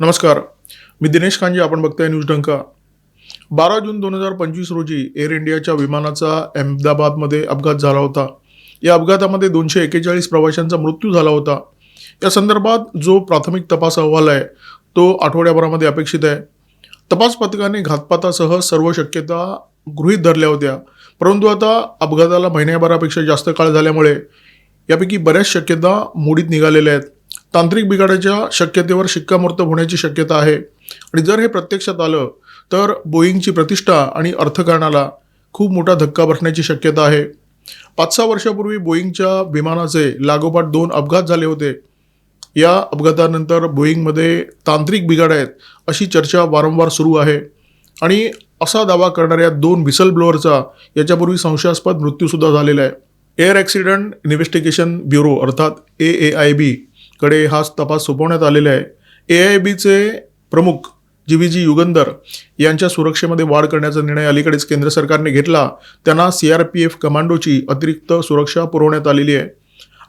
नमस्कार. मी दिनेश कांजे आपण बघताय न्यूज डंका बारा जून दोन हजार पंचवीस रोजी एअर इंडियाच्या विमानाचा अहमदाबादमध्ये अपघात झाला होता. या अपघातामध्ये दोनशे एक्केचाळीस प्रवाशांचा मृत्यू झाला होता. या संदर्भात जो प्राथमिक तपास अहवाल आहे तो आठवड्याभरामध्ये अपेक्षित आहे. तपास पथकाने घातपातासह सर्व शक्यता गृहीत धरल्या होत्या. परंतु आता अपघाताला महिन्याभरापेक्षा जास्त काळ झाल्यामुळे यापैकी बऱ्याच शक्यता मोडीत निघालेल्या आहेत. तांत्रिक बिघाडाच्या शक्यतेवर शिक्कामोर्तब होण्याची शक्यता आहे. आणि जर हे प्रत्यक्षात आलं तर बोईंगची प्रतिष्ठा आणि अर्थकारणाला खूप मोठा धक्का बसण्याची शक्यता आहे. पाच सहा वर्षापूर्वी बोईंगच्या विमानाचे लागोपाठ दोन अपघात झाले होते. या अपघातानंतर बोईंगमध्ये तांत्रिक बिघाड आहेत अशी चर्चा वारंवार सुरू आहे. आणि असा दावा करणाऱ्या दोन विसल ब्लोअरचा याच्यापूर्वी संशयास्पद मृत्यूसुद्धा झालेला आहे. एअर ॲक्सिडेंट इन्व्हेस्टिगेशन ब्युरो अर्थात ए ए आय बी कडे हा तपास सोपवण्यात आलेला आहे. ए आय बीचे प्रमुख जी व्ही जी युगंधर यांच्या सुरक्षेमध्ये वाढ करण्याचा निर्णय अलीकडेच केंद्र सरकारने घेतला. त्यांना सी आर पी एफ कमांडोची अतिरिक्त सुरक्षा पुरवण्यात आलेली आहे.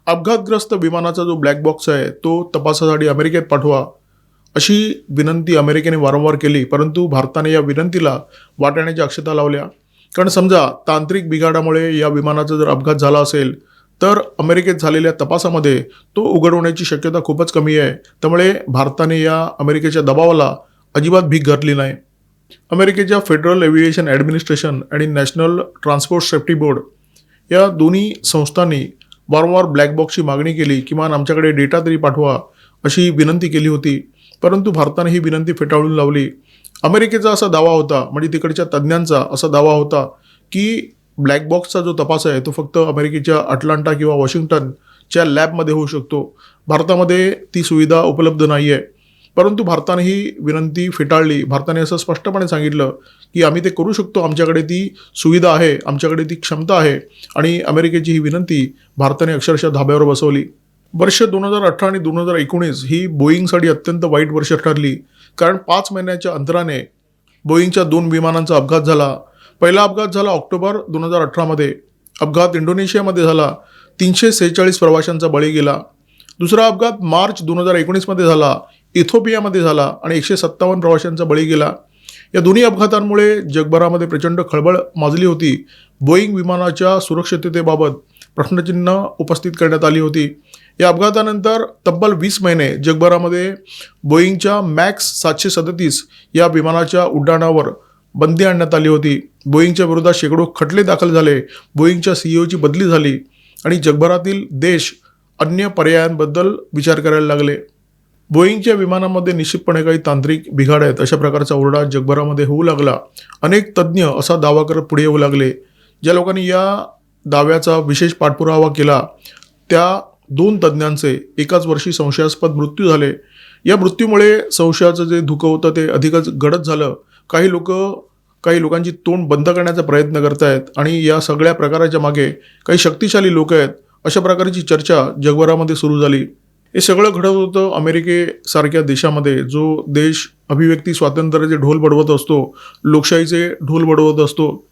अपघातग्रस्त विमानाचा जो ब्लॅक बॉक्स आहे तो तपासासाठी अमेरिकेत पाठवा अशी विनंती अमेरिकेने वारंवार केली परंतु भारताने या विनंतीला वाटाण्याच्या अक्षता लावल्या. कारण समजा तांत्रिक बिघाडामुळे या विमानाचा जर अपघात झाला असेल तर अमेरिकेत झालेल्या तपासामध्ये तो उघड होण्याची शक्यता खूपच कमी आहे. त्यामुळे भारताने या अमेरिकेच्या दबावाला अजिबात भीक घातली नाही. अमेरिकेच्या फेडरल एव्हिएशन ॲडमिनिस्ट्रेशन आणि नॅशनल ट्रान्सपोर्ट सेफ्टी बोर्ड या दोन्ही संस्थांनी वारंवार ब्लॅक बॉक्सची मागणी केली किमान आमच्याकडे डेटा तरी पाठवा अशी विनंती केली होती. परंतु भारताने ही विनंती फेटाळून लावली. अमेरिकेचा असा दावा होता म्हणजे तिकडच्या तज्ज्ञांचा असा दावा होता की ब्लॅक बॉक्सचा जो तपास आहे तो फक्त अमेरिकेच्या अटलांटा किंवा वॉशिंग्टनच्या लॅबमध्ये होऊ शकतो. भारतामध्ये ती सुविधा उपलब्ध नाही आहे परंतु भारताने ही विनंती फेटाळली. भारताने असं स्पष्टपणे सांगितलं की आम्ही ते करू शकतो. आमच्याकडे ती सुविधा आहे आमच्याकडे ती क्षमता आहे आणि अमेरिकेची ही विनंती भारताने अक्षरशः धाब्यावर बसवली. वर्ष दोन हजार अठरा आणि दोन हजार एकोणीस ही बोईंगसाठी अत्यंत वाईट वर्ष ठरली. कारण पाच महिन्याच्या अंतराने बोईंगच्या दोन विमानांचा अपघात झाला. पहिला अपघात झाला ऑक्टोबर दोन हजार अठरामध्ये. अपघात इंडोनेशियामध्ये झाला. तीनशे सेहेचाळीस प्रवाशांचा बळी गेला. दुसरा अपघात मार्च दोन हजार एकोणीसमध्ये झाला. इथोपियामध्ये झाला आणि एकशे सत्तावन्न प्रवाशांचा बळी गेला. या दोन्ही अपघातांमुळे जगभरामध्ये प्रचंड खळबळ माजली होती. बोईंग विमानाच्या सुरक्षिततेबाबत प्रश्नचिन्ह उपस्थित करण्यात आली होती. या अपघातानंतर तब्बल वीस महिने जगभरामध्ये बोईंगच्या मॅक्स सातशे सदतीस या विमानाच्या उड्डाणावर बंदी आणण्यात आली होती. बोईंगच्या विरोधात शेकडो खटले दाखल झाले. बोईंगच्या सीईओची बदली झाली आणि जगभरातील देश अन्य पर्यायांबद्दल विचार करायला लागले. बोईंगच्या विमानामध्ये निश्चितपणे काही तांत्रिक बिघाड आहेत अशा प्रकारचा ओरडा जगभरामध्ये होऊ लागला. अनेक तज्ज्ञ असा दावा करत पुढे येऊ लागले. ज्या लोकांनी या दाव्याचा विशेष पाठपुरावा केला त्या दोन तज्ज्ञांचे एकाच वर्षी संशयास्पद मृत्यू झाले. या मृत्यूमुळे संशयाचं जे धुकं होतं ते अधिकच गडद झालं. काही लोक काही लोकांची तोंड बंद करण्याचा प्रयत्न करतायत आणि या सगळ्या प्रकाराच्या मागे काही शक्तिशाली लोक आहेत अशा प्रकारची चर्चा जगभरामध्ये सुरू झाली. हे सगळं घडत होतं अमेरिकेसारख्या देशामध्ये जो देश अभिव्यक्ती स्वातंत्र्याचे ढोल बडवत असतो लोकशाहीचे ढोल बडवत असतो.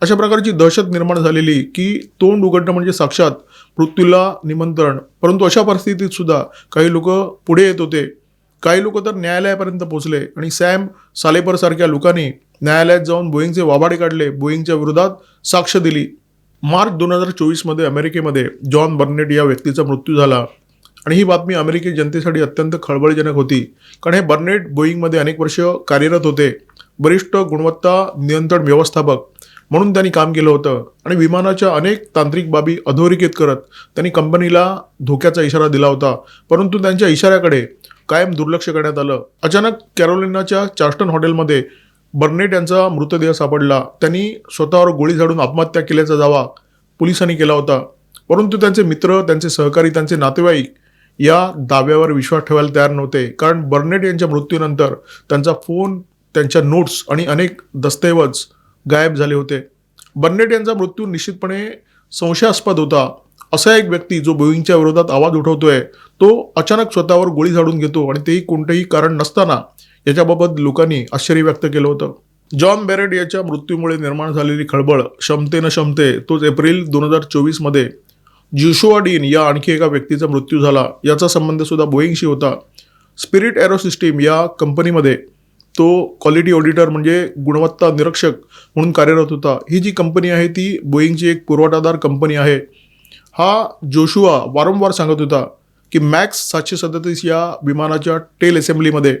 अशा प्रकारची दहशत निर्माण झालेली की तोंड उघडणं म्हणजे साक्षात मृत्यूला निमंत्रण. परंतु अशा परिस्थितीत सुद्धा काही लोक पुढे येत होते. काही लोक तर न्यायालयापर्यंत पोहोचले आणि सॅम सालेपरसारख्या लोकांनी न्यायालयात जाऊन बोईंगचे वाबाडे काढले. बोईंगच्या विरोधात साक्ष दिली. मार्च दोन हजार चोवीसमध्ये अमेरिकेमध्ये जॉन बर्नेट या व्यक्तीचा मृत्यू झाला. आणि ही बातमी अमेरिकी जनतेसाठी अत्यंत खळबळजनक होती. कारण हे बर्नेट बोईंगमध्ये अनेक वर्ष कार्यरत होते. वरिष्ठ गुणवत्ता नियंत्रण व्यवस्थापक म्हणून त्यांनी काम केलं होतं. आणि विमानाच्या अनेक तांत्रिक बाबी अधोरेखित करत त्यांनी कंपनीला धोक्याचा इशारा दिला होता. परंतु त्यांच्या इशाऱ्याकडे कायम दुर्लक्ष करण्यात आलं. अचानक कॅरोलिनाच्या चार्स्टन हॉटेलमध्ये बर्नेट यांचा मृतदेह सापडला. त्यांनी स्वतःवर गोळी झाडून आत्महत्या केल्याचा दावा पोलिसांनी केला होता. परंतु त्यांचे मित्र त्यांचे सहकारी त्यांचे नातेवाईक या दाव्यावर विश्वास ठेवायला तयार नव्हते. कारण बर्नेट यांच्या मृत्यूनंतर त्यांचा फोन त्यांच्या नोट्स आणि अनेक दस्तऐवज गायब झाले होते. बर्नेट यांचा मृत्यू निश्चितपणे संशयास्पद होता. असा एक व्यक्ती जो बोईंगच्या विरोधात आवाज उठवतोय तो अचानक स्वतःवर गोळी झाडून घेतो आणि तेही कोणतंही कारण नसताना याच्याबाबत लोकांनी आश्चर्य व्यक्त केलं होतं. जॉन बेरेट याच्या मृत्यूमुळे निर्माण झालेली खळबळ क्षमते न क्षमते तोच एप्रिल दोन हजार चोवीसमध्ये ज्युशोआ डीन या आणखी एका व्यक्तीचा मृत्यू झाला. याचा संबंधसुद्धा बोईंगशी होता. स्पिरिट एरोसिस्टीम या कंपनीमध्ये तो क्वालिटी ऑडिटर म्हणजे गुणवत्ता निरीक्षक म्हणून कार्यरत होता. ही जी कंपनी आहे ती बोईंगची एक पुरवठादार कंपनी आहे. हा जोशुआ वारंवार सांगत होता की मॅक्स सातशे सदतीस या विमानाच्या टेल असेंब्लीमध्ये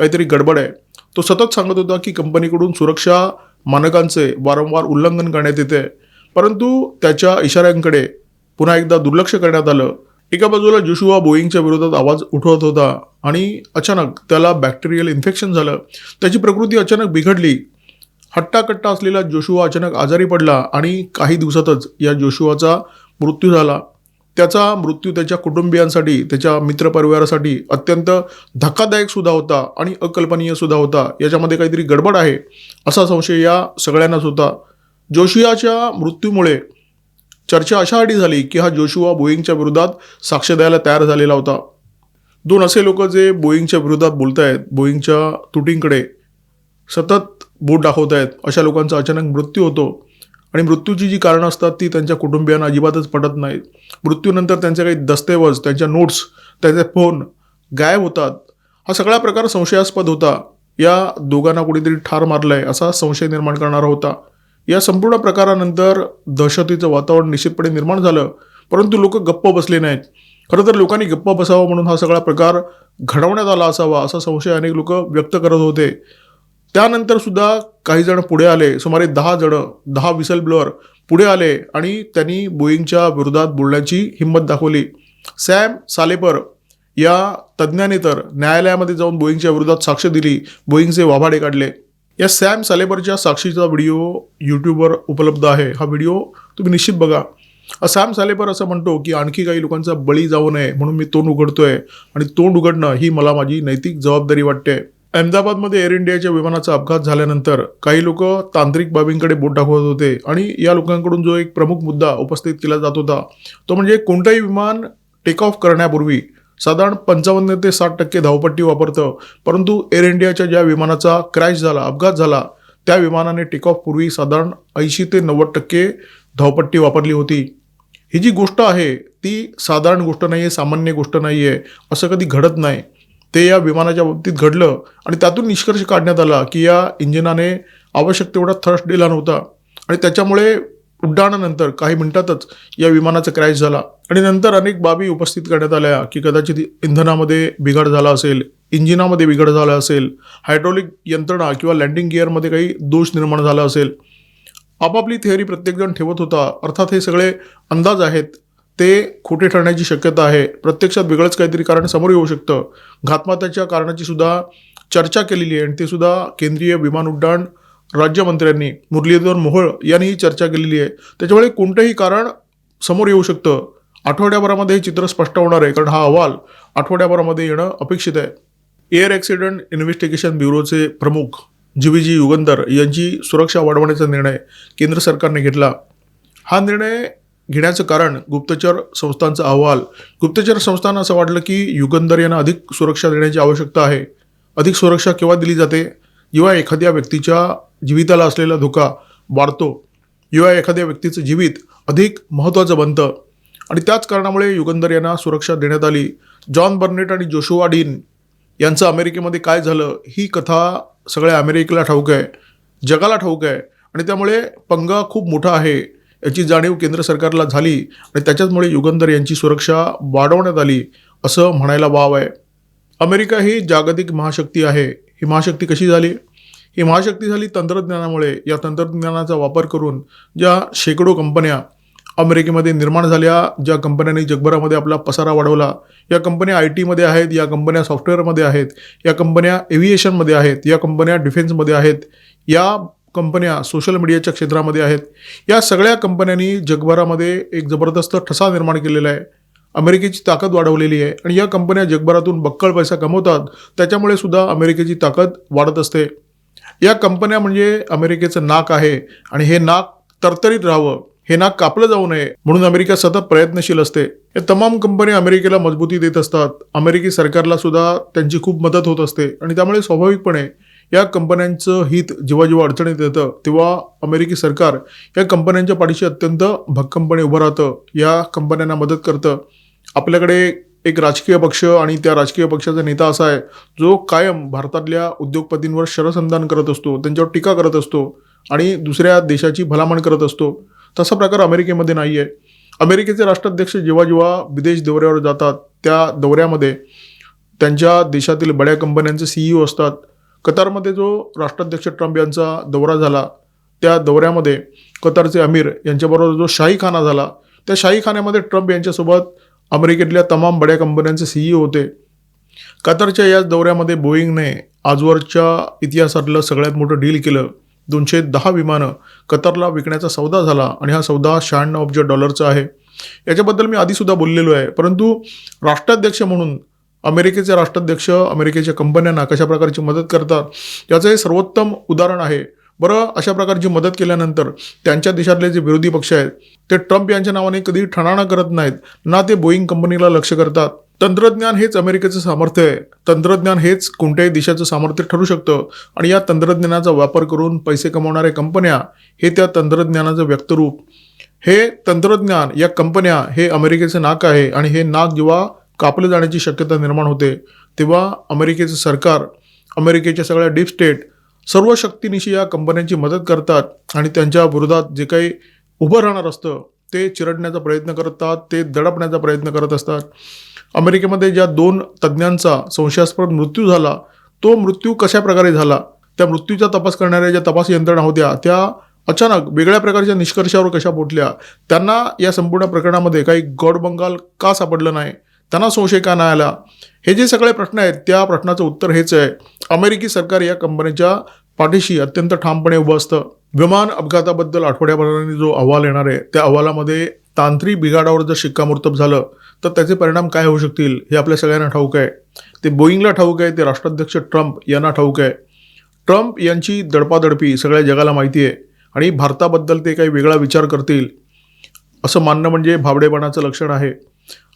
काहीतरी गडबड आहे. तो सतत सांगत होता की कंपनीकडून सुरक्षा मानकांचे वारंवार उल्लंघन करण्यात येते. परंतु त्याच्या इशाऱ्यांकडे पुन्हा एकदा दुर्लक्ष करण्यात आलं. एका बाजूला जोशुआ बोईंगच्या विरोधात आवाज उठवत होता आणि अचानक त्याला बॅक्टेरियल इन्फेक्शन झालं. त्याची प्रकृती अचानक बिघडली. हट्टाकट्टा असलेला जोशुआ अचानक आजारी पडला आणि काही दिवसातच या जोशुआचा मृत्यू झाला. त्याचा मृत्यू त्याच्या कुटुंबियांसाठी त्याच्या मित्रपरिवारासाठी अत्यंत धक्कादायक सुद्धा होता आणि अकल्पनीय सुद्धा होता. याच्यामध्ये काहीतरी गडबड आहे असा संशय या सगळ्यांनाच होता जोशियाच्या मृत्यूमुळे चर्चा अशासाठी झाली की हा जोशुआ बोईंगच्या विरोधात साक्ष द्यायला तयार झालेला होता. दोन असे लोक जे बोईंगच्या विरोधात बोलत आहेत बोईंगच्या तुटींकडे सतत बोट दाखवत आहेत अशा लोकांचा अचानक मृत्यू होतो. आणि मृत्यूची जी कारणं असतात ती त्यांच्या कुटुंबियांना अजिबातच पटत नाहीत. मृत्यूनंतर त्यांचे काही दस्तऐवज त्यांच्या नोट्स त्यांचे फोन गायब होतात. हा सगळा प्रकार संशयास्पद होता. या दोघांना कुणीतरी ठार मारलाय असा संशय निर्माण करणारा होता. या संपूर्ण प्रकारानंतर दहशतीचं वातावरण निश्चितपणे निर्माण झालं. परंतु लोक गप्प बसले नाहीत. खरं तर लोकांनी गप्प बसावं म्हणून हा सगळा प्रकार घडवण्यात आला असावा असा संशय अनेक लोक व्यक्त करत होते. त्यानंतर सुद्धा काही जण पुढे आले सुमारे दहा जण दहा विसल ब्लोअर पुढे आले आणि त्यांनी बोईंगच्या विरोधात बोलण्याची हिंमत दाखवली. सॅम सालेपर या तज्ज्ञाने तर न्यायालयामध्ये जाऊन बोईंगच्या विरोधात साक्ष दिली बोईंगचे वाभाडे काढले. या सॅम सालेबरच्या साक्षीचा व्हिडिओ यूट्यूबवर उपलब्ध आहे. हा व्हिडिओ तुम्ही निश्चित बघा. सॅम सालेबर असं म्हणतो की आणखी काही लोकांचा बळी जाऊ नये म्हणून मी तोंड उघडतोय आणि तोंड उघडणं ही मला माझी नैतिक जबाबदारी वाटते. अहमदाबादमध्ये एअर इंडियाच्या विमानाचा अपघात झाल्यानंतर काही लोक तांत्रिक बाबींकडे बोट दाखवत होते आणि या लोकांकडून जो एक प्रमुख मुद्दा उपस्थित केला जात होता तो म्हणजे कोणतंही विमान टेक ऑफ करण्यापूर्वी साधारण पंचावन्न ते साठ टक्के धावपट्टी वापरतं. परंतु एअर इंडियाच्या ज्या विमानाचा क्रॅश झाला अपघात झाला त्या विमानाने टेक ऑफ पूर्वी साधारण ऐंशी ते नव्वद टक्के धावपट्टी वापरली होती. ही जी गोष्ट आहे ती साधारण गोष्ट नाही आहे सामान्य गोष्ट नाही आहे असं कधी घडत नाही. ते या विमानाच्या बाबतीत घडलं आणि त्यातून निष्कर्ष काढण्यात आला की या इंजिनाने आवश्यक तेवढा थ्रस्ट दिला नव्हता. आणि त्याच्यामुळे उड्डाणानंतर काही मिनिटातच या विमानाचा क्रॅश झाला. आणि नंतर अनेक बाबी उपस्थित करण्यात आल्या की कदाचित इंधनामध्ये बिघाड झाला असेल इंजिनामध्ये बिघाड झाला असेल हायड्रॉलिक यंत्रणा किंवा लँडिंग गिअरमध्ये काही दोष निर्माण झाला असेल. आपापली थेअरी प्रत्येकजण ठेवत होता. अर्थात हे सगळे अंदाज आहेत. ते खोटे ठरण्याची शक्यता आहे. प्रत्यक्षात वेगळंच काहीतरी कारण समोर येऊ शकतं. घातपाताच्या कारणाची सुद्धा चर्चा केलेली आहे आणि ते सुद्धा केंद्रीय विमान उड्डाण राज्यमंत्र्यांनी मुरलीधर मोहोळ यांनी ही चर्चा केलेली आहे. त्याच्यामुळे कोणतंही कारण समोर येऊ शकतं. आठवड्याभरामध्ये हे चित्र स्पष्ट होणार आहे कारण हा अहवाल आठवड्याभरामध्ये येणं अपेक्षित आहे. एअर ॲक्सिडेंट इन्व्हेस्टिगेशन ब्युरोचे प्रमुख जी व्ही जी युगंधर यांची सुरक्षा वाढवण्याचा निर्णय केंद्र सरकारने घेतला. हा निर्णय घेण्याचं कारण गुप्तचर संस्थांचा अहवाल. गुप्तचर संस्थांना असं वाटलं की युगंधर यांना अधिक सुरक्षा देण्याची आवश्यकता आहे. अधिक सुरक्षा केव्हा दिली जाते? जेव्हा एखाद्या व्यक्तीच्या जीविताला असलेला धोका वाढतो जेव्हा एखाद्या व्यक्तीचं जीवित अधिक महत्त्वाचं बनतं. आणि त्याच कारणामुळे युगंधर यांना सुरक्षा देण्यात आली. जॉन बर्नेट आणि जोशुआ डीन यांचं अमेरिकेमध्ये काय झालं ही कथा सगळ्या अमेरिकेला ठाऊक आहे जगाला ठाऊक आहे. आणि त्यामुळे पंगा खूप मोठा आहे. याची जाणीव केंद्र सरकारला झाली आणि त्याच्याचमुळे युगंधर यांची सुरक्षा वाढवण्यात आली असं म्हणायला वाव आहे. अमेरिका ही जागतिक महाशक्ती आहे. ही महाशक्ती कशी झाली? ही महाशक्ती झाली तंत्रज्ञानामुळे. या तंत्रज्ञानाचा वापर करून ज्या शेकडो कंपन्या अमेरिकेमध्ये निर्माण झाल्या ज्या कंपन्यांनी जगभरामध्ये आपला पसारा वाढवला या कंपन्या आय टीमध्ये आहेत या कंपन्या सॉफ्टवेअरमध्ये आहेत या कंपन्या एव्हिएशनमध्ये आहेत या कंपन्या डिफेन्समध्ये आहेत या कंपन्या सोशल मीडियाच्या क्षेत्रामध्ये आहेत. या सगळ्या कंपन्यांनी जगभरामध्ये एक जबरदस्त ठसा निर्माण केलेला आहे. अमेरिकेची ताकद वाढवलेली आहे आणि या कंपन्या जगभरातून बक्कळ पैसा कमवतात. त्याच्यामुळे सुद्धा अमेरिकेची ताकद वाढत असते. या कंपन्या म्हणजे अमेरिकेचं नाक आहे आणि हे नाक तरतरीत राहावं. हे नाक कापलं जाऊ नये म्हणून अमेरिका सतत प्रयत्नशील असते. या तमाम कंपन्या अमेरिकेला मजबूती देत असतात. अमेरिकी सरकारला सुद्धा त्यांची खूप मदत होत असते आणि त्यामुळे स्वाभाविकपणे या कंपन्यांचं हित जेव्हा जेव्हा अडचणीत येतं तेव्हा अमेरिकी सरकार या कंपन्यांच्या पाठीशी अत्यंत भक्कमपणे उभं राहतं या कंपन्यांना मदत करतं. आपल्याकडे एक राजकीय पक्ष आणि त्या राजकीय पक्षाचा नेता असा आहे जो कायम भारतातल्या उद्योगपतींवर शरसंधान करत असतो त्यांच्यावर टीका करत असतो आणि दुसऱ्या देशाची भलामण करत असतो. तसा प्रकार अमेरिकेमध्ये नाही आहे. अमेरिकेचे राष्ट्राध्यक्ष जेव्हा जेव्हा विदेश दौऱ्यावर जातात त्या दौऱ्यामध्ये त्यांच्या देशातील बड्या कंपन्यांचे सीईओ असतात कतारमध्ये जो राष्ट्राध्यक्ष ट्रम्प यांचा दौरा झाला त्या दौऱ्यामध्ये कतारचे अमीर यांच्याबरोबर जो शाहीखाना झाला त्या शाहीखान्यामध्ये ट्रम्प यांच्यासोबत अमेरिकेतल्या तमाम बड्या कंपन्यांचे सीईओ होते. कतारच्या याच दौऱ्यामध्ये बोईंगने आजवरच्या इतिहासातलं सगळ्यात मोठं डील केलं. दोनशे दहा विमानं कतारला विकण्याचा सौदा झाला आणि हा सौदा शहाण्णव अब्ज डॉलरचा आहे. याच्याबद्दल मी आधीसुद्धा बोललेलो आहे परंतु राष्ट्राध्यक्ष म्हणून अमेरिकेचे राष्ट्राध्यक्ष अमेरिकेच्या कंपन्यांना कशा प्रकारची मदत करतात याचं हे सर्वोत्तम उदाहरण आहे. बरं अशा प्रकारची मदत केल्यानंतर त्यांच्या देशातले जे विरोधी पक्ष आहेत ते ट्रम्प यांच्या नावाने कधी ठणाणा करत नाहीत ना ते बोईंग कंपनीला लक्ष करतात. तंत्रज्ञान हेच अमेरिकेचं सामर्थ्य आहे. तंत्रज्ञान हेच कोणत्याही देशाचं सामर्थ्य ठरू शकतं. आणि या तंत्रज्ञानाचा वापर करून पैसे कमवणाऱ्या कंपन्या हे त्या तंत्रज्ञानाचं व्यक्तरूप. हे तंत्रज्ञान या कंपन्या हे अमेरिकेचं नाक आहे आणि हे नाक जेव्हा कापलं जाण्याची शक्यता निर्माण होते. तेव्हा अमेरिकेचं सरकार अमेरिकेच्या सगळ्या डीप स्टेट सर्व शक्तीनिशी या कंपन्यांची मदत करतात आणि त्यांच्या विरोधात जे काही उभं राहणार असतं ते चिरडण्याचा प्रयत्न करतात ते दडपण्याचा प्रयत्न करत असतात. अमेरिकेमध्ये ज्या दोन तज्ज्ञांचा संशयास्पद मृत्यू झाला तो मृत्यू कशा प्रकारे झाला? त्या मृत्यूचा तपास करणाऱ्या ज्या तपास यंत्रणा होत्या त्या अचानक वेगळ्या प्रकारच्या निष्कर्षावर कशा पोटल्या त्यांना या संपूर्ण प्रकरणामध्ये काही गॉड बंगाल का सापडलं नाही? त्यांना संशय का नाही आला? हे जे सगळे प्रश्न आहेत त्या प्रश्नाचं उत्तर हेच आहे. अमेरिकी सरकार या कंपनीच्या पाठीशी अत्यंत ठामपणे उभं असतं. विमान अपघाताबद्दल आठवड्याभराने जो अहवाल येणार आहे त्या अहवालामध्ये तांत्रिक बिघाडावर जर शिक्कामोर्तब झालं तर त्याचे परिणाम काय होऊ शकतील हे आपल्या सगळ्यांना ठाऊक आहे. ते बोईंगला ठाऊक आहे ते राष्ट्राध्यक्ष ट्रम्प यांना ठाऊक आहे. ट्रम्प यांची दडपादडपी सगळ्या जगाला माहिती आहे आणि भारताबद्दल ते काही वेगळा विचार करतील असं मानणं म्हणजे भाबडेपणाचं लक्षण आहे.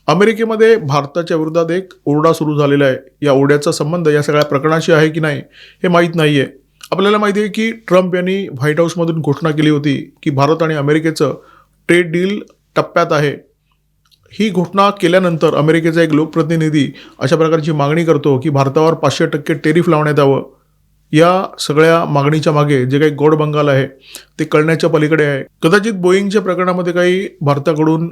अमेरिकेमध्ये भारताच्या विरोधात एक ओरडा सुरू झालेला आहे. या ओरड्याचा संबंध या सगळ्या प्रकरणाशी आहे की नाही हे माहीत नाही आहे आपल्याला माहिती आहे की ट्रम्प यांनी व्हाईट हाऊसमधून घोषणा केली होती की भारत आणि अमेरिकेचं ट्रेड डील टप्प्यात आहे. ही घोषणा केल्यानंतर अमेरिकेचा एक लोकप्रतिनिधी अशा प्रकारची मागणी करतो की भारतावर पाचशे टक्के टेरिफ लावण्यात यावं. या सगळ्या मागणीच्या मागे जे काही गोड बंगाल आहे ते कळण्याच्या पलीकडे आहे. कदाचित बोईंगच्या प्रकरणामध्ये काही भारताकडून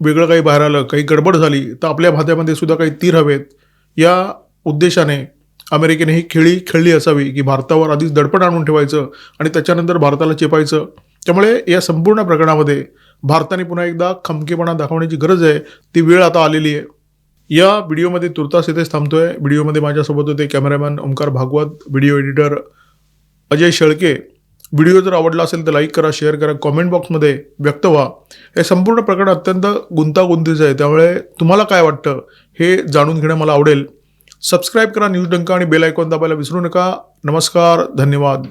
वेगळं काही बाहेर आलं काही गडबड झाली तर आपल्या भात्यामध्ये सुद्धा काही तीर हवेत. या उद्देशाने अमेरिकेने ही खेळी खेळली असावी की भारतावर आधीच दडपण आणून ठेवायचं आणि त्याच्यानंतर भारताला चेपायचं. त्यामुळे या संपूर्ण प्रकरणामध्ये भारताने पुन्हा एकदा खमकेपणा दाखवण्याची गरज आहे ती वेळ आता आलेली आहे. या व्हिडिओमध्ये तुर्तास इथेच थांबतोय. व्हिडिओमध्ये माझ्यासोबत होते cameraman Omkar Bhagwat video editor Ajay Shelke. Video जर आवडला असेल तर लाईक करा शेअर करा कॉमेंट बॉक्समध्ये व्यक्त व्हा. हे संपूर्ण प्रकरण अत्यंत गुंतागुंतीचं आहे. त्यामुळे तुम्हाला काय वाटतं हे जाणून घेणं मला आवडेल. सबस्क्राईब करा न्यूज डंका आणि बेल आयकॉन दाबायला विसरू नका. नमस्कार धन्यवाद.